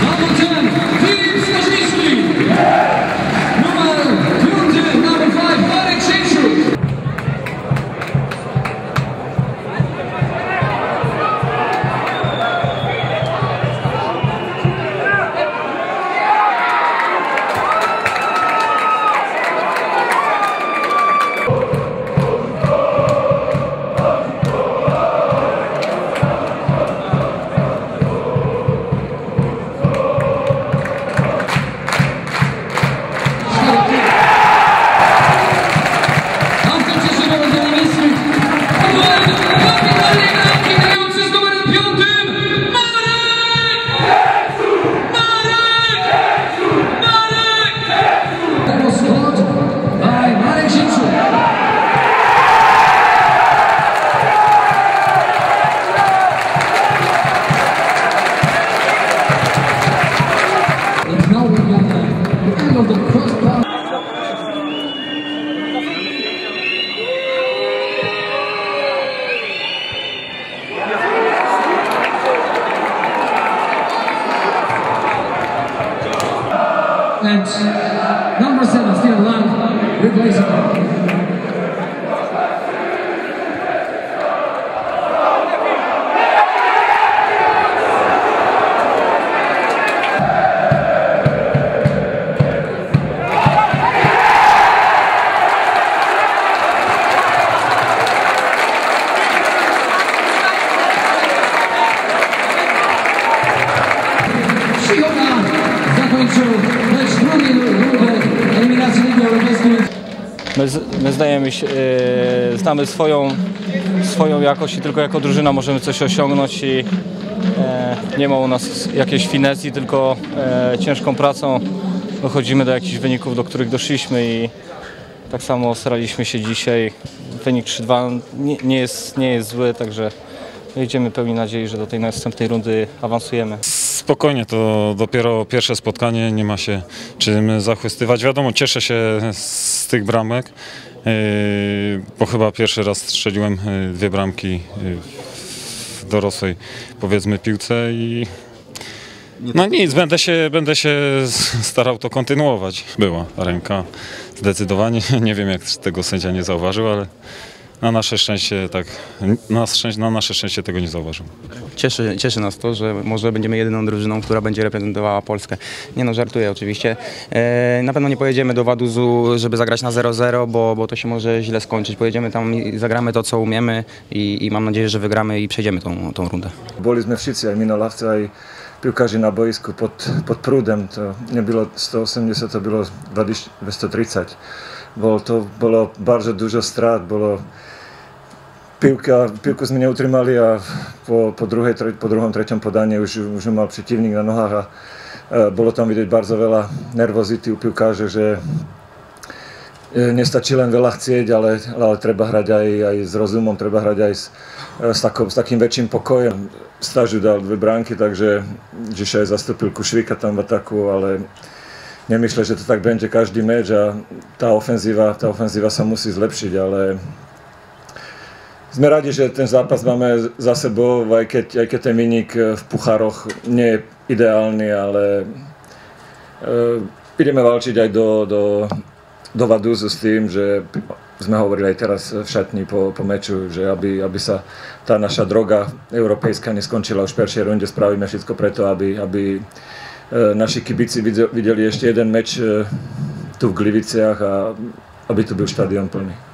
Hamilton! And number seven, Steven Lang, replacing him. My, my zdajemy się, e, znamy swoją, swoją jakość i tylko jako drużyna możemy coś osiągnąć i e, nie ma u nas jakiejś finezji, tylko e, ciężką pracą dochodzimy do jakichś wyników, do których doszliśmy i tak samo staraliśmy się dzisiaj. Wynik 3-2 nie, nie, jest, nie jest zły, także jedziemy pełni nadziei, że do tej następnej rundy awansujemy. Spokojnie, to dopiero pierwsze spotkanie, nie ma się czym zachwystywać. Wiadomo, cieszę się z tych bramek, yy, bo chyba pierwszy raz strzeliłem yy, dwie bramki yy, w dorosłej, powiedzmy, piłce i no nic, będę się, będę się starał to kontynuować. Była ręka, zdecydowanie. Nie wiem, jak tego sędzia nie zauważył, ale na nasze szczęście tak, na, szczęście, na nasze szczęście tego nie zauważył. Cieszy, cieszy nas to, że może będziemy jedyną drużyną, która będzie reprezentowała Polskę. Nie no, żartuję oczywiście. E, na pewno nie pojedziemy do Waduzu, żeby zagrać na 0-0, bo, bo to się może źle skończyć. Pojedziemy tam i zagramy to, co umiemy i, i mam nadzieję, że wygramy i przejdziemy tą, tą rundę. Sme všetci, aj minolavci, aj piłkarzy na boisku pod, pod prúdem. To nebylo 180, to bylo 230. Bol, to bolo bardzo dużo strát, bolo Piłka, piłku sme neutrimali a po, po, druhej, po druhom, treťom podaní už, už mal protivník na nohách a e, bolo tam vidieť bardzo veľa nervozity u piłkarzy, že e, nestačí len veľa chcieť, ale, ale treba hrať aj, aj s rozumom, treba hrať aj s, e, s, takou, s takým väčším pokojom. Stažu dal dve bránky, takže Žiša aj zastúpil Kušvika tam v ataku, ale nemyslę, že to tak będzie každý meč a tá ofenzíva, tá ofenzíva sa musí zlepšiť, ale sme radi, že ten zápas máme za sebou, aj keď, aj keď ten vynik v puchároch nie je ideálny, ale uh, ideme valčiť aj do, do, do Vaduzu s tým, že sme hovorili aj teraz v šatni po, po meču, že aby, aby sa tá naša droga europejská neskončila už v prvej runde, spravíme všetko preto, aby, aby naši kibici videli ešte jeden meč eh, tu v Gliviciach a aby tu byl štadión plný.